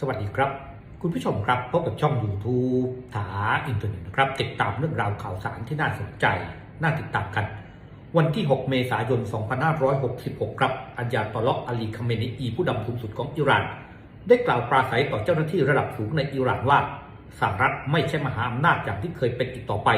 สวัสดีครับ คุณผู้ชมครับพบกับช่อง YouTube ถาอินเทอร์เน็ตนะครับ ติดตามเรื่องราวข่าวสารที่น่าสนใจ น่าติดตามกัน วันที่ 6 เมษายน 2566 ครับอัญญาตอเลาะอาลีคาเมนีอีผู้นำสูงสุดของอิหร่าน ได้กล่าวปราศัยต่อเจ้าหน้าที่ระดับสูงในอิหร่านว่าสหรัฐไม่ใช่มหาอำนาจอย่างที่เคยเป็นอีกต่อไป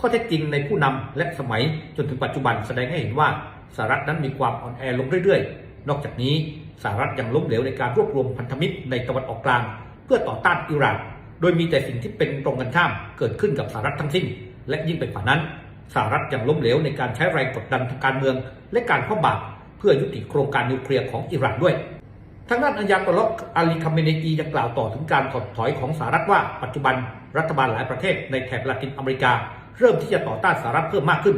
ข้อเท็จจริงในผู้นำและสมัยจนถึงปัจจุบันแสดงให้เห็นว่าสหรัฐนั้นมีความอ่อนแอลงเรื่อยๆ นอกจากนี้ สหรัฐยังล้มเหลวในการรวบรวมพันธมิตรในตะวันออกกลาง เพื่อต่อต้านอิหร่าน โดยมีแต่สิ่งที่เป็นตรงกันข้ามเกิดขึ้นกับสหรัฐทั้งสิ้น และยิ่งไปกว่านั้นสหรัฐยังล้มเหลวในการใช้แรงกดดันทางการเมือง และการคว่ำบาตเพื่อยุติโครงการนิวเคลียร์ของอิหร่านด้วยทางด้านอัญญาตอลอกอาลีคาเมเนอียังกล่าวต่อถึงการถดถอยของสหรัฐว่าปัจจุบันรัฐบาลหลายประเทศในแถบลาตินอเมริกา เริ่มที่จะต่อต้านสหรัฐเพิ่มมากขึ้น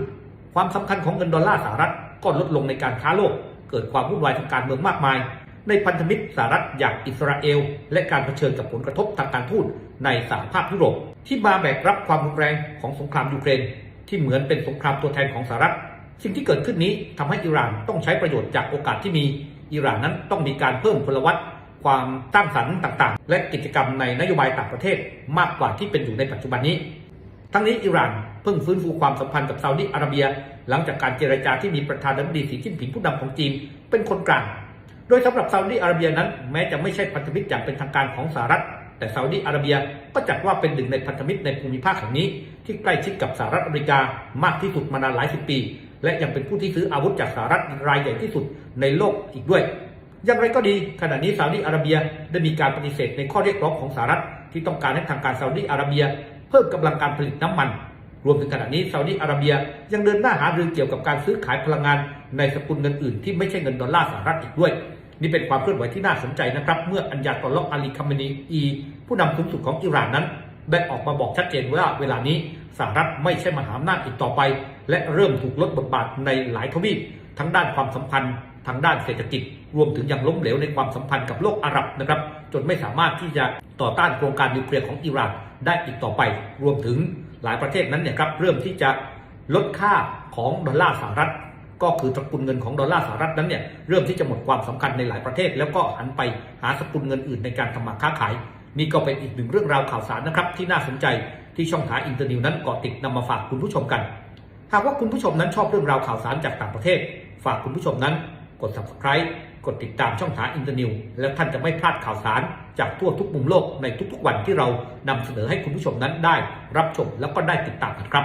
ความสำคัญของเงินดอลลาร์สหรัฐก็ลดลงในการค้าโลก เกิดความวุ่นวายทางการเมืองมากมาย ในพันธมิตรสหรัฐอย่างอิสราเอล และการเผชิญกับผลกระทบทางการทูตในสหภาพยุโรป ที่มาแบกรับความรุนแรงของสงครามยูเครน ที่เหมือนเป็นสงครามตัวแทนของสหรัฐ สิ่งที่เกิดขึ้นนี้ทำให้อิหร่านต้องใช้ประโยชน์จากโอกาสที่มีอิหร่านนั้นต้องมีการเพิ่มพลวัตความตั้งสรรค์ต่างๆ และกิจกรรมในนโยบายต่างประเทศมากกว่าที่เป็นอยู่ในปัจจุบันนี้ ทั้งนี้อิหร่านเพิ่งฟื้นฟูความสัมพันธ์กับซาอุดิอาระเบีย หลังจากการเจรจาที่มีประธานาธิบดีสีจิ้นผิงผู้นำของจีนเป็นคนกลาง โดยสำหรับซาอุดิอาระเบียนั้นแม้จะไม่ใช่พันธมิตรอย่างเป็นทางการของสหรัฐ แต่ซาอุดิอาระเบียก็จัดว่าเป็นหนึ่งในพันธมิตรในภูมิภาคแห่งนี้ ที่ใกล้ชิดกับสหรัฐอเมริกามากที่สุดมานานหลายสิบปี และยังเป็นผู้ที่ซื้ออาวุธจากสหรัฐรายใหญ่ที่สุดในโลกอีกด้วย อย่างไรก็ดี ขณะนี้ซาอุดิอาระเบียได้มีการปฏิเสธในข้อเรียกร้องของสหรัฐที่ต้องการให้ทางการซาอุดิอาระเบีย เพิ่มกำลังการผลิตน้ำมัน รวมถึงขณะนี้ซาอุดิอาระเบียยังเดินหน้าหารือเกี่ยวกับการซื้อขายพลังงานในสกุลเงินอื่นที่ไม่ใช่เงินดอลลาร์สหรัฐอีกด้วย นี่เป็นความเคลื่อนไหวที่น่าสนใจนะครับ เมื่ออัญญาตอลอกอาลีคาเมนีอีผู้นำสูงสุดของอิหร่านนั้นได้ออกมาบอกชัดเจนว่าเวลานี้สหรัฐไม่ใช่มหาอำนาจอีกต่อไป และเริ่มถูกลดบทบาทในหลายทวีปทั้งด้านความสัมพันธ์ ทางด้านเศรษฐกิจ รวมถึงยังล้มเหลวในความสัมพันธ์กับโลกอาหรับนะครับ จนไม่สามารถที่จะต่อต้านโครงการนิวเคลียร์ของอิหร่านได้อีกต่อไป รวมถึง หลายประเทศนั้นเนี่ยครับเริ่มที่จะลดค่าของดอลลาร์สหรัฐ ก็คือสกุลเงินของดอลลาร์สหรัฐนั้นเนี่ยเริ่มที่จะหมดความสำคัญในหลายประเทศ แล้วก็หันไปหาสกุลเงินอื่นในการทำมาค้าขาย นี่ก็เป็นอีกหนึ่งเรื่องราวข่าวสารนะครับที่น่าสนใจที่ช่องหาอินเตอร์นิวนั้นเกาะติดนำมาฝากคุณผู้ชมกัน หากว่าคุณผู้ชมนั้นชอบเรื่องราวข่าวสารจากต่างประเทศ ฝากคุณผู้ชมนั้นกด subscribe กดติดตามช่องทางอินเตอร์นิวแล้วท่านจะไม่พลาดข่าวสารจากทั่วทุกมุมโลกในทุกๆวันที่เรานำเสนอให้คุณผู้ชมนั้นได้รับชมแล้วก็ได้ติดตามกันครับ